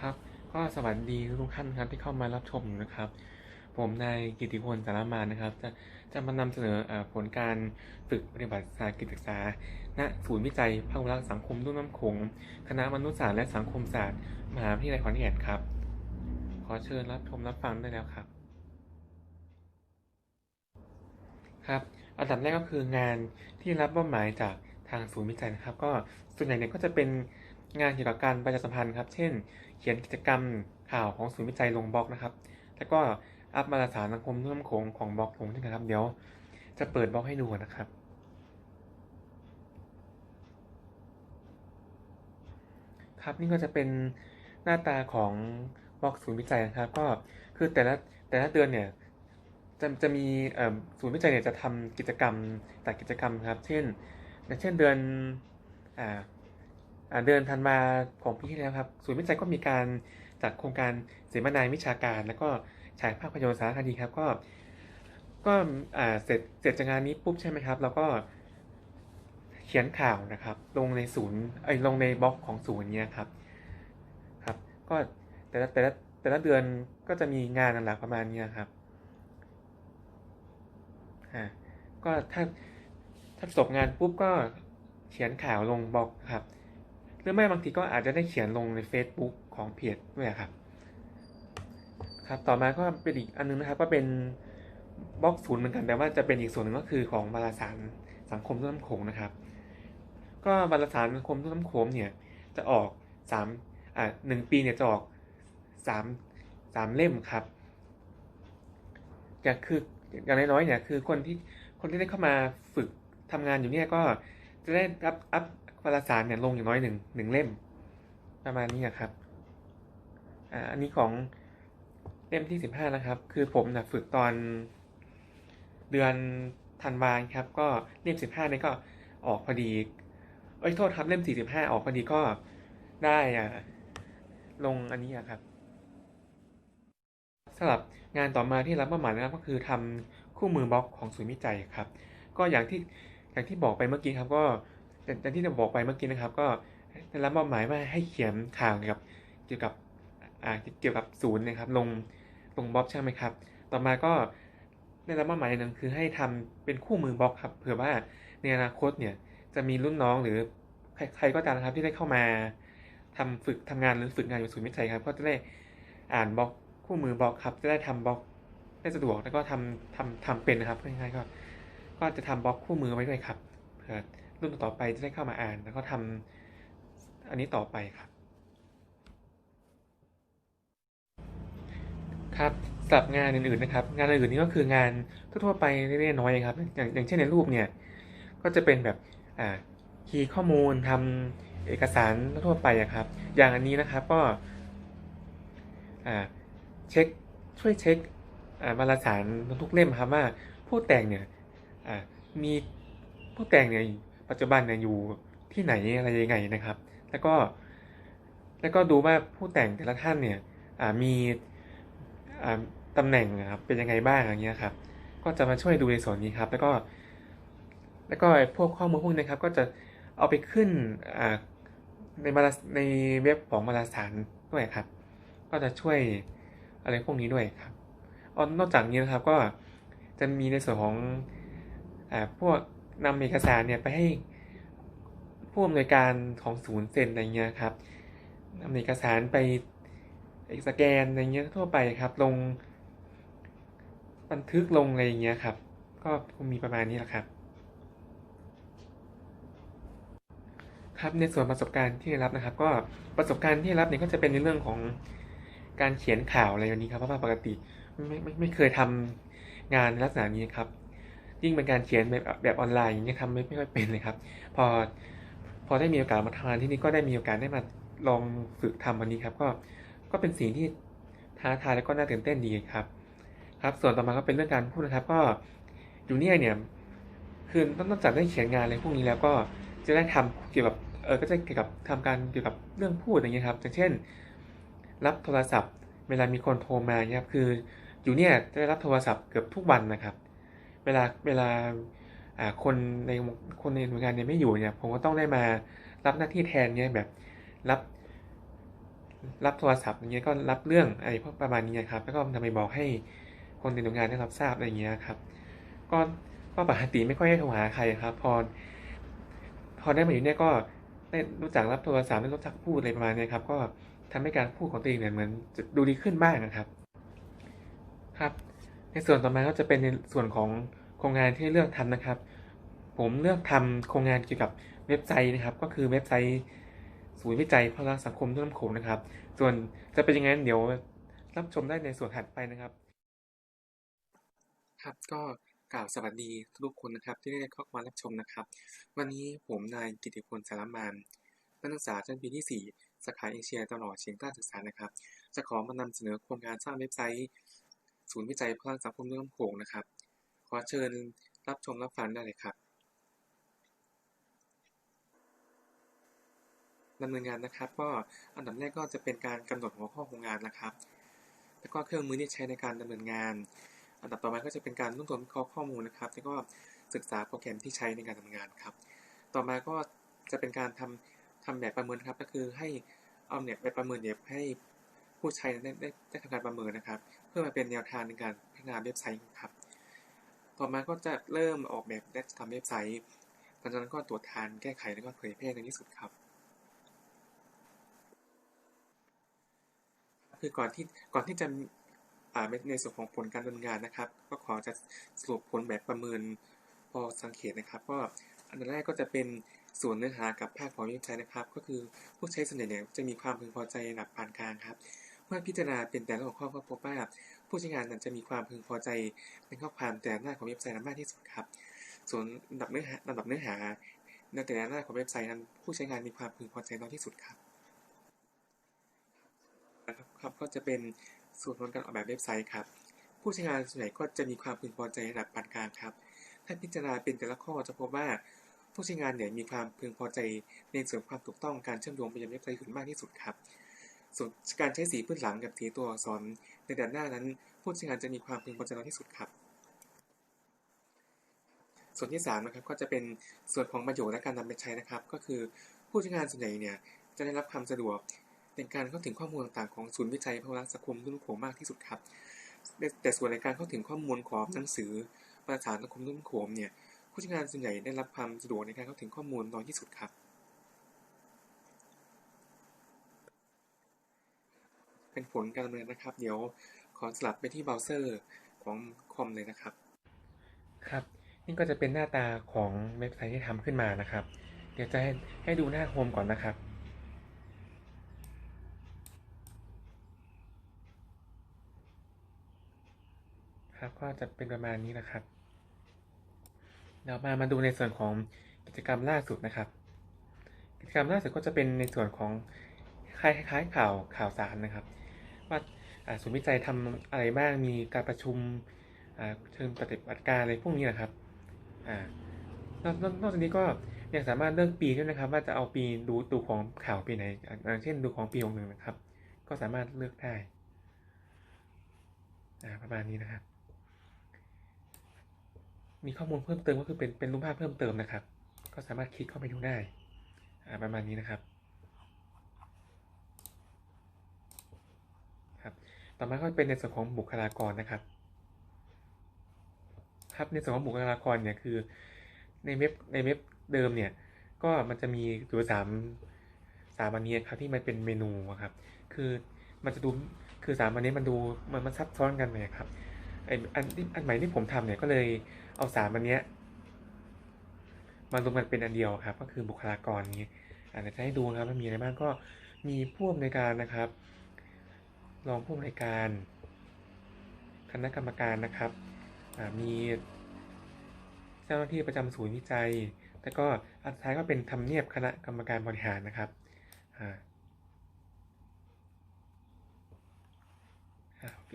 ครับ ก็สวัสดีทุกท่านครับที่เข้ามารับชมอยู่นะครับ ผมนายกิติพลสารมานะครับ จะจะมานำเสนออผลการฝึกปฏิบัติสาหกิจศึกษา ณ ศูนย์วิจัยภาควิชาสังคมรุ่มน้ำโขงคณะมนุษยศาสตร์และสังคมศาสตร์ มหาวิทยาลัยขอนแก่นครับ ขอเชิญรับชมรับฟังได้แล้วครับ ครับอันดับแรกก็คืองานที่รับมอบหมายจากทางศูนย์วิจัยนะครับ ก็ส่วนใหญ่เนี่ยก็จะเป็น งานเกี่ยวกับการประชาสัมพันธ์ครับ เช่น เขียนกิจกรรมข่าวของศูนย์วิจัยลงบล็อกนะครับ แล้วก็อัพมาตรฐานสังคมร่วมโขงของบล็อกลงด้วยนะครับ เดี๋ยวจะเปิดบล็อกให้ดูนะครับ ครับนี่ก็จะเป็นหน้าตาของบล็อกศูนย์วิจัยนะครับ ก็คือแต่ละแต่ละเดือนเนี่ยจะจะมีศูนย์วิจัยเนี่ยจะทำกิจกรรมแต่กิจกรรมครับ เช่นเช่นเดือนอ่า เดือนธันวาของปีที่แล้วครับศูนย์วิจัยก็มีการจัดโครงการเสวนาวิชาการ แล้วก็ฉายภาพยนตร์สารคดีครับก็ก็เสร็จเสร็จจากงานนี้ปุ๊บใช่ไหมครับแล้วก็เขียนข่าวนะครับ ลงในศูนย์เอ้ลงในบล็อกของศูนย์เนี้ยครับครับ ก็แต่ละแต่ละแต่ละเดือนก็จะมีงานหลักประมาณนี้ครับอ่าก็ถ้าถ้าจบงานปุ๊บก็เขียนข่าวลงบล็อกครับ หรือไม่บางทีก็อาจจะได้เขียนลงใน Facebook ของเพจด้วยครับ ครับต่อมาก็เป็นอีกอันนึงนะครับ ก็เป็นบล็อกศูนย์เหมือนกันแต่ว่าจะเป็นอีกส่วนหนึ่งก็คือของวารสารสังคมรุ่น้ำโขงนะครับ ก็วารสารสังคมรุ่น้ำโขงเนี่ยจะออกสามอ่าหนึ่งปีเนี่ยจะออกสามสามเล่มครับก็คืออย่างน้อยๆเนี่ยคือคนที่คนที่ได้เข้ามาฝึกทำงานอยู่เนี่ยก็จะได้รับอัพ วารสารเนี่ยลงอย่างน้อยหนึ่งหนึ่งเล่ม ประมาณนี้ครับอ่าอันนี้ของเล่มที่สิบห้านะครับ คือผมนะฝึกตอนเดือนธันวาคมครับ ก็เล่มสิบห้านี่ก็ออกพอดี เอ้ยโทษครับเล่มสี่สิบห้าออกพอดีก็ได้อ่าลงอันนี้อะครับสำหรับงานต่อมาที่รับมอบหมายนะครับก็คือทำคู่มือบล็อกของศูนย์วิจัยครับ ก็อย่างที่อย่างที่บอกไปเมื่อกี้ครับก็ อย่างที่จะบอกไปเมื่อกี้นะครับ ก็ได้รับมอบหมายว่าให้เขียนข่าวเกี่ยวกับเกี่ยวกับอ่เกี่ยวกับศูนย์นะครับ ลงลงบล็อกใช่ไหมครับ ต่อมาก็ได้รับมอบหมายหนึ่งคือให้ทำเป็นคู่มือบล็อกครับเผื่อว่าในอนาคตเนี่ยจะมีรุ่นน้องหรือใครก็ตามนะครับที่ได้เข้ามาทำฝึกทำงานหรือฝึกงานอยู่ศูนย์วิจัยครับ ก็จะได้อ่านบล็อกคู่มือบล็อกครับ จะได้ทำบล็อกได้สะดวกแล้วก็ทำทำทำเป็นนะครับง่ายๆก็ก็จะทำบล็อกคู่มือไว้ด้วยครับเผื่อ รุ่นต่อไปจะได้เข้ามาอ่าน แล้วก็ทำอันนี้ต่อไปครับ ครับสำหรับงานอื่นๆนะครับ งานอื่นๆนี่ก็คืองานทั่วๆไปเล็กๆน้อยๆครับ อย่างอย่างเช่นในรูปเนี่ย ก็จะเป็นแบบอ่าคีย์ข้อมูลทำเอกสารทั่วไปครับ อย่างอันนี้นะครับก็อ่าเช็คช่วยเช็คอ่าวารสารทุกเล่มครับว่าผู้แต่งเนี่ยอ่ามีผู้แต่งเนี่ย ปัจจุบันเนี่ยอยู่ที่ไหนอะไรยังไงนะครับ แล้วก็แล้วก็ดูว่าผู้แต่งแต่ละท่านเนี่ยมีตำแหน่งนะครับเป็นยังไงบ้างอย่างเงี้ยครับ ก็จะมาช่วยดูในส่วนนี้ครับ แล้วก็ แล้วก็พวกข้อมูลพวกนี้ครับ ก็จะเอาไปขึ้นในมาในเว็บของมาราสารด้วยครับ ก็จะช่วยอะไรพวกนี้ด้วยครับอนอกจากนี้นะครับก็จะมีในส่วนของอพวก นำเอกสารเนี่ยไปให้ผู้อำนวยการของศูนย์เซ็นอะไรเงี้ยครับนำเอกสารไปสแกนอะไรเงี้ยทั่วไปครับ ลง บันทึกลงอะไรเงี้ยครับ ก็มีประมาณนี้แหละครับ ครับในส่วนประสบการณ์ที่ได้รับนะครับ ก็ประสบการณ์ที่ได้รับเนี่ยก็จะเป็นในเรื่องของการเขียนข่าวอะไรแบบนี้ครับเพราะว่าปกติไม่ไม่ไม่เคยทำงานลักษณะนี้ครับ ยิ่งเป็นการเขียนแบบแบบออนไลน์อย่างนี้ทำไม่ไม่ค่อยเป็นเลยครับ พอพอได้มีโอกาสมาทำงานที่นี่ก็ได้มีโอกาสได้มาลองฝึกทำวันนี้ครับ ก็ก็เป็นสิ่งที่ท้าทายแล้วก็น่าตื่นเต้นดีครับ ครับ ส่วนต่อมาก็เป็นเรื่องการพูดนะครับ ก็อยู่เนี่ยเนี่ยคือนอกจากได้เขียนงานอะไรพวกนี้แล้วก็จะได้ทำเกี่ยวกับเออก็จะเกี่ยวกับทำการเกี่ยวกับเรื่องพูดอย่างเงี้ยครับอย่างเช่น รับโทรศัพท์ เวลามีคนโทรมาเนี่ยครับคืออยู่เนี่ยจะได้รับโทรศัพท์เกือบทุกวันนะครับ วลาเวลาคนในคนในหน่วยงานเนี่ยไม่อยู่เนี่ยผมก็ต้องได้มารับหน้าที่แทนเนี่ยแบบรับรับโทรศัพท์อย่างเงี้ยก็รับเรื่องอะไรพวกประมาณนี้นครับ แล้วก็ทำไปบอกให้คนในหน่วยงานได้รับทราบอะไรอย่างเงี้ยครับ ก็ก็ปกติไม่ค่อยได้โทรหาใครครับ พอ พอได้มาอยู่เนี่ยก็ได้รู้จักรับโทรศัพท์ได้รู้จักพูดอะไรประมาณเนี้ยครับ ก็ทำให้การพูดของตัวเองเนี่ยเหมือนจะดูดีขึ้นบ้างนะครับ ครับ ในส่วนต่อมาก็จะเป็นในส่วนของ โครงงานที่เลือกทำนะครับ ผมเลือกทำโครงงานเกี่ยวกับเว็บไซต์นะครับ ก็คือเว็บไซต์ศูนย์วิจัยพลังสังคมทุ่งน้ำโขงนะครับ ส่วนจะเป็นยังไงเดี๋ยวรับชมได้ในส่วนถัดไปนะครับ ครับก็กล่าวสวัสดีทุกคนนะครับ ที่ได้เข้ามารับชมนะครับ วันนี้ผมนายกิติพลสารมานนักศึกษาชั้นปีที่ 4 สาขาเอเชียตลอดเฉียงใต้ศึกษานะครับ จะขอมานำเสนอโครงการสร้างเว็บไซต์ ศูนย์วิจัยพลังสังคมทุ่งน้ำโขงนะครับ ขอเชิญรับชมรับฟังได้เลยครับดำเนินงานนะครับก็อันดับแรกก็จะเป็นการกำหนดหัวข้อโครงงานนะครับ แล้วก็เครื่องมือที่ใช้ในการดำเนินงาน อันดับต่อมาก็จะเป็นการรวบรวมวิเคราะห์ข้อมูลนะครับแล้วก็ศึกษาโปรแกรมที่ใช้ในการทำงานครับ ต่อมาก็จะเป็นการทำทำแบบประเมินครับ ก็คือให้เอาเนี่ยแบบประเมินเนี่ยให้ผู้ใช้ได้ได้ได้ทำการประเมินนะครับ เพื่อมาเป็นแนวทางในการพัฒนาเว็บไซต์ครับ ต่อมาก็จะเริ่มออกแบบและทำเว็บไซต์หลังจากนั้นก็ตรวจทานแก้ไขแล้วก็เผยแพร่ในที่สุดครับ คือก่อนที่ก่อนที่จะในส่วนของผลการดำเนินงานนะครับ ก็ขอจะสรุปผลแบบประเมินพอสังเกตนะครับ ก็อันแรกก็จะเป็นส่วนเนื้อหากับภาคของเว็บไซต์นะครับ ก็คือผู้ใช้ส่วนใหญ่จะมีความพึงพอใจระดับปานกลางครับ เมื่อพิจารณาเป็นแต่ละหัวข้อก็พบว่า ผู้ใช้งานนั้นจะมีความพึงพอใจในข้อความแต่ละหน้าของเว็บไซต์นั้นมากที่สุดครับ ส่วนลำดับเนื้อหาลำดับเนื้อหาในแต่ละหน้าของเว็บไซต์นั้น ผู้ใช้งานมีความพึงพอใจน้อยที่สุดครับครับครับก็จะเป็นส่วนของการออกแบบเว็บไซต์ครับ ผู้ใช้งานส่วนใหญ่ก็จะมีความพึงพอใจระดับปานกลางครับ ถ้าพิจารณาเป็นแต่ละข้อจะพบว่าผู้ใช้งานเนี่ยมีความพึงพอใจในส่วนความถูกต้องการเชื่อมโยงไปยังเว็บไซต์อื่นมากที่สุดครับ ส่วนการใช้สีพื้นหลังกับสีตัวอักษรในด้านหน้านั้น ผู้ใช้งานจะมีความพึงพอใจน้อยที่สุดครับ ส่วนที่3นะครับก็จะเป็นส่วนของประโยชน์และการนำไปใช้นะครับ ก็คือผู้ใช้งานส่วนใหญ่เนี่ยจะได้รับความสะดวกในการเข้าถึงข้อมูลต่างๆของศูนย์วิจัยพลังสังคมรุ่นโขงมากที่สุดครับ แต่ส่วนในการเข้าถึงข้อมูลของหนังสือประสานสังคมรุ่นโขงเนี่ยผู้ใช้งานส่วนใหญ่ได้รับความสะดวกในการเข้าถึงข้อมูลน้อยที่สุดครับ เป็นผลการดำเนินนะครับ เดี๋ยวขอสลับไปที่เบราว์เซอร์ของคอมเลยนะครับ ครับ นี่ก็จะเป็นหน้าตาของเว็บไซต์ที่ทำขึ้นมานะครับ เดี๋ยวจะให้ให้ดูหน้าโฮมก่อนนะครับครับก็จะเป็นประมาณนี้นะครับ เรามามาดูในส่วนของกิจกรรมล่าสุดนะครับ กิจกรรมล่าสุดก็จะเป็นในส่วนของคล้ายคล้ายข่าวข่าวสารนะครับ ว่าอ่าศูนย์วิจัยทำอะไรบ้างมีการประชุมเชิงปฏิบัติการอะไรพวกนี้นะครับอนอกนอกจากนี้ก็ยังสามารถเลือกปีด้วยนะครับ ว่าจะเอาปีดูดูของข่าวปีไหนอย่างเช่นดูของปีหกหนึ่งนะครับ ก็สามารถเลือกได้ประมาณนี้นะครับ มีข้อมูลเพิ่มเติมก็คือเป็นเป็นรูปภาพเพิ่มเติมนะครับ ก็สามารถคลิกเข้าไปดูได้ประมาณนี้นะครับครับ ต่อมาก็เป็นในส่วนของบุคลากรนะครับ ครับในส่วนของบุคลากรเนี่ยคือในเว็บในเว็บเดิมเนี่ยก็มันจะมีอยู่สามสามอันนี้ครับที่มันเป็นเมนูครับ คือมันจะดูคือสามอันนี้มันดูมันมันซับซ้อนกันไหมครับไออันที่อันใหม่ที่ผมทำเนี่ยก็เลยเอาสามอันเนี้ยมารวมกันเป็นอันเดียวครับ ก็คือบุคลากรนี้อาจจะให้ดูนะครับว่ามีอะไรบ้างก็มีผู้อำนวยการนะครับ รองผู้อำนวยการคณะกรรมการนะครับมีเจ้าหน้าที่ประจำศูนย์วิจัย แล้วก็อันท้ายก็เป็นทำเนียบคณะกรรมการบริหารนะครับ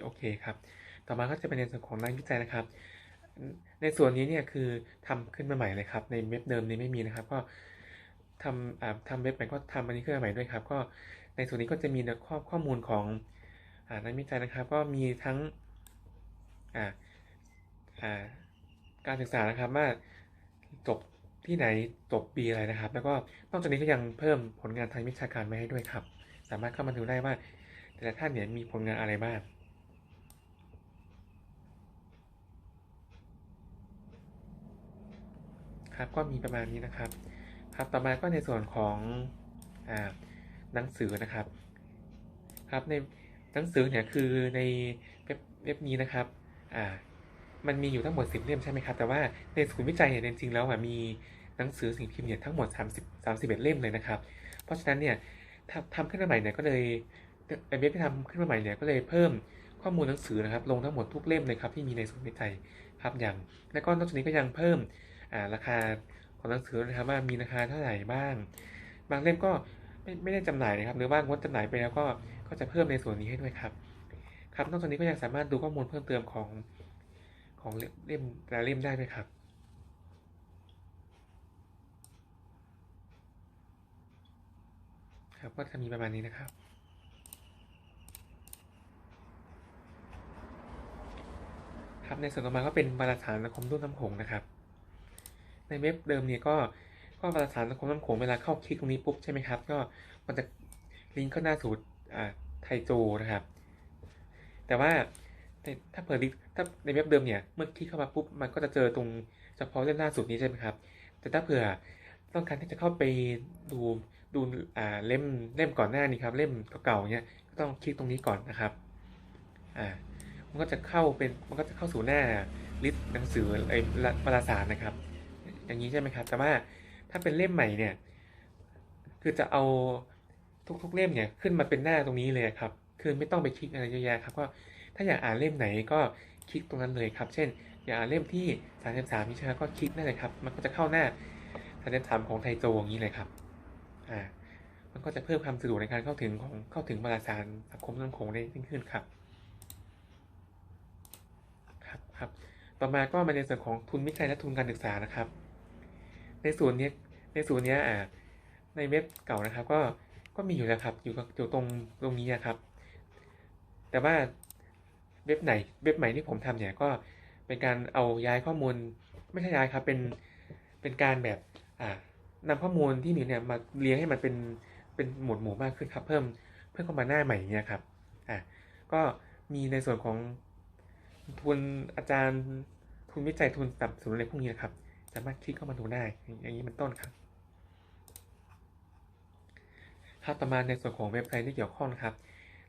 โอเคครับ ต่อมาก็จะเป็นในส่วนของนักวิจัยนะครับ ในส่วนนี้เนี่ยคือทำขึ้นมาใหม่เลยครับ ในเว็บเดิมนี้ไม่มีนะครับ ก็ทำทำเว็บใหม่ก็ทำอันนี้ขึ้นมาใหม่ด้วยครับ ก็ในส่วนนี้ก็จะมีข้อข้อมูลของ นักวิจัยนะครับก็มีทั้งการศึกษานะครับว่าจบที่ไหนจบปีอะไรนะครับ แล้วก็นอกจากนี้ก็ยังเพิ่มผลงานทางวิชาการมาให้ด้วยครับ สามารถเข้ามาดูได้ว่า แต่ละท่านเนี่ยมีผลงานอะไรบ้างครับก็มีประมาณนี้นะครับ ครับต่อมาก็ในส่วนของอหนังสือนะครับ ครับใน หนังสือเนี่ยคือในเว็บเว็บนี้นะครับอ่ามันมีอยู่ทั้งหมด 10 เล่มใช่ไหมครับ แต่ว่าในศูนย์วิจัยเนี่ยจริงๆแล้วอะมีหนังสือสิ่งพิมพ์เนี่ยทั้งหมด 30 31 เล่มเลยนะครับ เพราะฉะนั้นเนี่ยทำทำขึ้นมาใหม่เนี่ยก็เลยเว็บที่ทำขึ้นมาใหม่เนี่ยก็เลยเพิ่มข้อมูลหนังสือนะครับ ลงทั้งหมดทุกเล่มเลยครับที่มีในศูนย์วิจัยครับอย่าง แล้วก็นอกจากนี้ก็ยังเพิ่มอ่าราคาของหนังสือนะครับว่ามีราคาเท่าไหร่บ้าง บางเล่มก็ ไม่ไม่ได้จำหน่ายนะครับ หรือว่างดจำหน่ายไปแล้วก็ก็จะเพิ่มในส่วนนี้ให้ด้วยครับ ครับนอกจากนี้ก็ยังสามารถดูข้อมูลเพิ่มเติมของของเล่มแต่เล่มได้ด้วยครับครับก็จะมีประมาณนี้นะครับ ครับในส่วนต่อมาก็เป็นวารสารสังคมรุ่นน้ำโขงนะครับ ในเว็บเดิมเนี่ยก็ ก็วารสารสังคมน้ำโขงเวลาเข้าคลิกตรงนี้ปุ๊บใช่ไหมครับ ก็มันจะลิงก์เข้าหน้าสู่อ่าไทโจนะครับ แต่ว่าถ้าเปิดลิงก์ถ้าในเว็บเดิมเนี่ย เมื่อคลิกเข้ามาปุ๊บ มันก็จะเจอตรงเฉพาะเล่มล่าสุดนี้ใช่ไหมครับ แต่ถ้าเผื่อต้องการที่จะเข้าไปดูดูอ่าเล่มเล่มก่อนหน้านี้ครับ เล่มเก่าๆเนี่ยก็ต้องคลิกตรงนี้ก่อนนะครับ อ่า มันก็จะเข้าเป็น มันก็จะเข้าสู่หน้าลิสต์หนังสือไอ้วารสารนะครับ อย่างนี้ใช่ไหมครับ แต่ว่า ถ้าเป็นเล่มใหม่เนี่ย คือจะเอาทุกๆเล่มเนี่ยขึ้นมาเป็นหน้าตรงนี้เลยครับ คือไม่ต้องไปคลิกอะไรเยอะแยะครับ ก็ถ้าอยากอ่านเล่มไหนก็คลิกตรงนั้นเลยครับ เช่น อยากอ่านเล่มที่ 33นี่ใช่ไหมก็คลิกได้เลยครับ มันก็จะเข้าหน้า33ของไทโจอย่างนี้เลยครับ อ่า มันก็จะเพิ่มความสะดวกในการเข้าถึงของเข้าถึงวารสารสังคมสังคมได้ยิ่งขึ้นครับ ครับครับ ต่อมาก็มาในส่วนของทุนวิจัยและทุนการศึกษานะครับ ในส่วนนี้ ในส่วนนี้อ่าในเว็บเก่านะครับก็ก็มีอยู่แล้วครับ อยู่อยู่ตรงตรงนี้นะครับ แต่ว่าเว็บไหนเว็บใหม่ที่ผมทำเนี่ยก็เป็นการเอาย้ายข้อมูล ไม่ใช่ย้ายครับเป็นเป็นการแบบอ่านำข้อมูลที่มีเนี่ยมาเรียงให้มันเป็นเป็นหมวดหมู่มากขึ้นครับ เพิ่มเพิ่มเข้ามาหน้าใหม่เนี่ยครับอ่าก็มีในส่วนของทุนอาจารย์ทุนวิจัยทุนสับสนุนอะไรพวกนี้นะครับ สามารถคลิกเข้ามาดูได้ อย่างนี้เป็นต้นครับ ครับต่อมาในส่วนของเว็บไซต์ที่เกี่ยวข้องนะครับ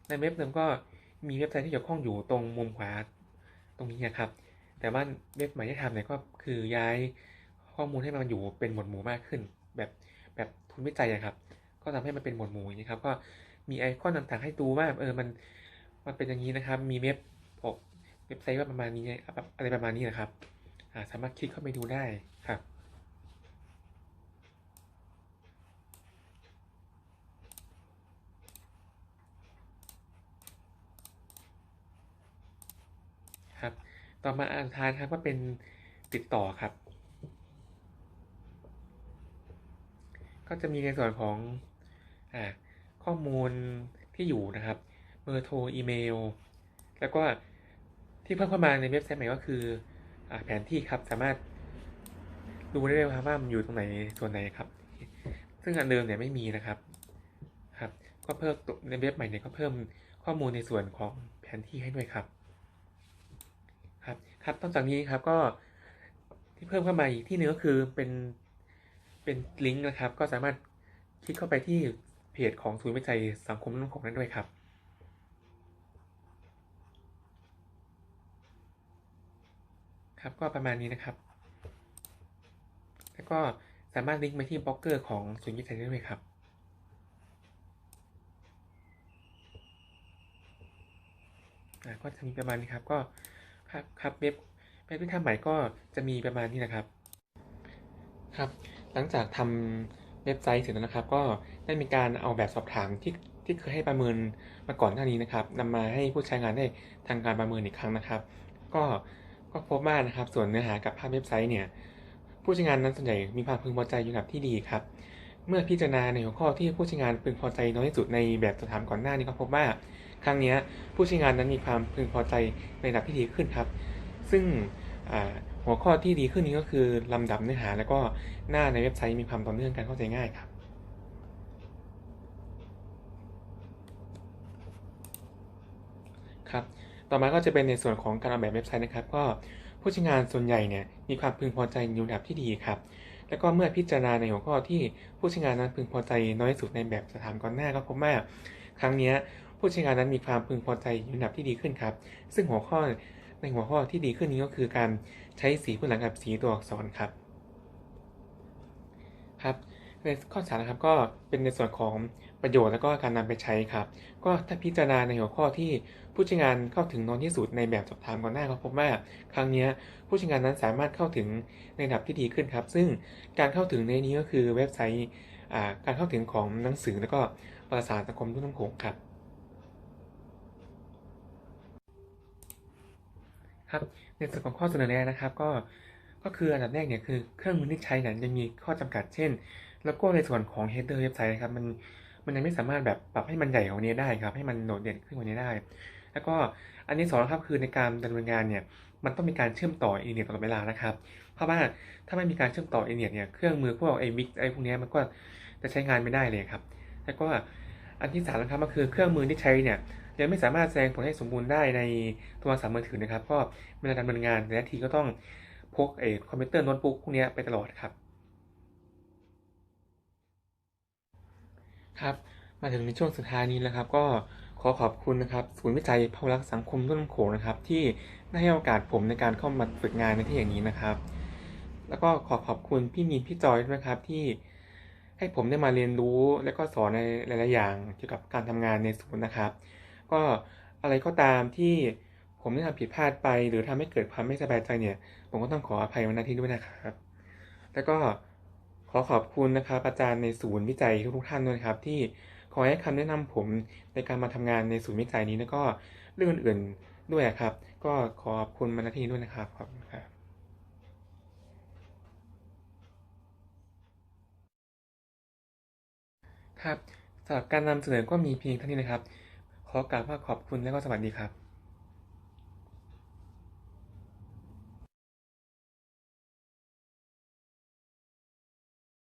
ในเว็บเดิมก็มีเว็บไซต์ที่เกี่ยวข้องอยู่ตรงมุมขวาตรงนี้นะครับ แต่ว่าเว็บใหม่ที่ทำเนี่ยก็คือย้ายข้อมูลให้มันอยู่เป็นหมวดหมู่มากขึ้น แบบแบบทุนวิจัยอะครับ ก็ทำให้มันเป็นหมวดหมู่อย่างนี้ครับ ก็มีไอคอนต่างๆให้ดูว่าเออมันมันเป็นอย่างนี้นะครับ มีเว็บบอกเว็บไซต์ว่าประมาณนี้อะไรประมาณนี้นะครับสามารถคลิกเข้าไปดูได้ครับ ต่อมาอันทานครับก็เป็นติดต่อครับ ก็จะมีในส่วนของอข้อมูลที่อยู่นะครับเบอร์โทรอีเมล แล้วก็ที่เพิ่มเข้ามาในเว็บไซต์ใหม่ก็คืออแผนที่ครับสามารถดูได้เลยครับว่ามันอยู่ตรงไหนส่วนไหนครับ ซึ่งอันเดิมเนี่ยไม่มีนะครับครับ ก็เพิ่มในเว็บใหม่เนี่ยก็เพิ่มข้อมูลในส่วนของแผนที่ให้ด้วยครับ ครับครับนอกจากนี้ครับก็ที่เพิ่มเข้ามาอีกที่หนึงก็คือเป็นเป็นลิงก์นะครับ ก็สามารถคลิกเข้าไปที่เพจของศูนย์วิจัยสังคมสังคมนั้นด้วยครับครับก็ประมาณนี้นะครับ แล้วก็สามารถลิงก์ไปที่บล็อกเกอร์ของศูนย์วิจัยได้ด้วยครับก็จะมีประมาณนี้ครับก็ ครับครับเว็บเว็บที่ทำใหม่ก็จะมีประมาณนี้นะครับครับ หลังจากทำเว็บไซต์เสร็จแล้วนะครับ ก็ได้มีการเอาแบบสอบถามที่ที่เคยให้ประเมินมาก่อนหน้านี้นะครับนำมาให้ผู้ใช้งานได้ทางการประเมินอีกครั้งนะครับ ก็ก็พบว่านะครับ ส่วนเนื้อหากับภาพเว็บไซต์เนี่ยผู้ใช้งานนั้นส่วนใหญ่มีความพึงพอใจอยู่ในระดับที่ดีครับ เมื่อพิจารณาในหัวข้อที่ผู้ใช้งานพึงพอใจน้อยที่สุดในแบบสอบถามก่อนหน้านี้ก็พบว่า ครั้งนี้ผู้ใช้งานนั้นมีความพึงพอใจในระดับที่ดีขึ้นครับ ซึ่งหัวข้อที่ดีขึ้นนี้ก็คือลำดับเนื้อหา แล้วก็หน้าในเว็บไซต์มีความต่อเนื่องการเข้าใจง่ายครับครับต่อมาก็จะเป็นในส่วนของการออกแบบเว็บไซต์นะครับ ก็ผู้ใช้งานส่วนใหญ่เนี่ยมีความพึงพอใจอยู่ระดับที่ดีครับ แล้วก็เมื่อพิจารณาในหัวข้อที่ผู้ใช้งานนั้นพึงพอใจน้อยสุดในแบบสถานก่อนหน้าก็พบว่าครั้งนี้ ผู้ใช้งานนั้นมีความพึงพอใจในระดับที่ดีขึ้นครับ ซึ่งหัวข้อในหัวข้อที่ดีขึ้นนี้ก็คือการใช้สีพื้นหลังกับสีตัวอักษรครับครับในข้อสามนะครับก็เป็นในส่วนของประโยชน์แล้วก็การนำไปใช้ครับ ก็ถ้าพิจารณาในหัวข้อที่ผู้ใช้งานเข้าถึงน้อยที่สุดในแบบสอบถามก่อนหน้าก็พบว่าครั้งนี้ผู้ใช้งานนั้นสามารถเข้าถึงในระดับที่ดีขึ้นครับ ซึ่งการเข้าถึงในนี้ก็คือเว็บไซต์การเข้าถึงของหนังสือแล้วก็ประสานสังคมรุ่นน้ำโขงครับ ครับในส่วนของข้อเสนอแนะนะครับ ก็ก็คืออันดับแรกเนี่ยคือเครื่องมือที่ใช้เนี่ยยังมีข้อจำกัดเช่น แล้วก็ในส่วนของ header เว็บไซต์นะครับมันมันยังไม่สามารถแบบปรับให้มันใหญ่กว่านี้ได้ครับ ให้มันโดดเด่นขึ้นกว่านี้ได้ แล้วก็อันที่สองนะครับคือในการดำเนินงานเนี่ยมันต้องมีการเชื่อมต่ออินเทอร์เน็ตตลอดเวลานะครับ เพราะว่าถ้าไม่มีการเชื่อมต่ออินเทอร์เน็ตเนี่ยเครื่องมือพวกไอ้วิกไอ้พวกเนี้ยมันก็จะใช้งานไม่ได้เลยครับ แล้วก็อันที่สามนะครับก็คือเครื่องมือที่ใช้เนี่ย ยังไม่สามารถแสดงผลให้สมบูรณ์ได้ในโทรศัพท์มือถือนะครับ ก็เวลาดำเนินงานแต่ละทีก็ต้องพกไอ้คอมพิวเตอร์โน้ตบุ๊กพวกนี้ไปตลอดครับ ครับ มาถึงในช่วงสุดท้ายนี้แล้วครับ ก็ขอขอบคุณนะครับศูนย์วิจัยพหุรักษ์สังคมรุ่นโขงนะครับ ที่ได้ให้โอกาสผมในการเข้ามาฝึกงานในที่อย่างนี้นะครับ แล้วก็ขอขอบคุณพี่มีนพี่จอยด้วยนะครับที่ให้ผมได้มาเรียนรู้และก็สอนในหลาย ๆ อย่างเกี่ยวกับการทำงานในศูนย์นะครับ ก็อะไรก็ตามที่ผมได้ทำผิดพลาดไป หรือทำให้เกิดความไม่สบายใจเนี่ย ผมก็ต้องขออภัยไว้ณที่ด้วยนะครับ แล้วก็ขอขอบคุณนะครับอาจารย์ในศูนย์วิจัยทุกท่านด้วยครับ ที่คอยให้คำแนะนำผมในการมาทำงานในศูนย์วิจัยนี้แล้วก็เรื่องอื่นๆด้วยครับ ก็ขอบคุณมาณที่ด้วยนะครับขอบคุณครับครับสำหรับการนำเสนอก็มีเพียงเท่านี้นะครับ ขอกราบว่าขอบคุณและก็สวัสดีครับ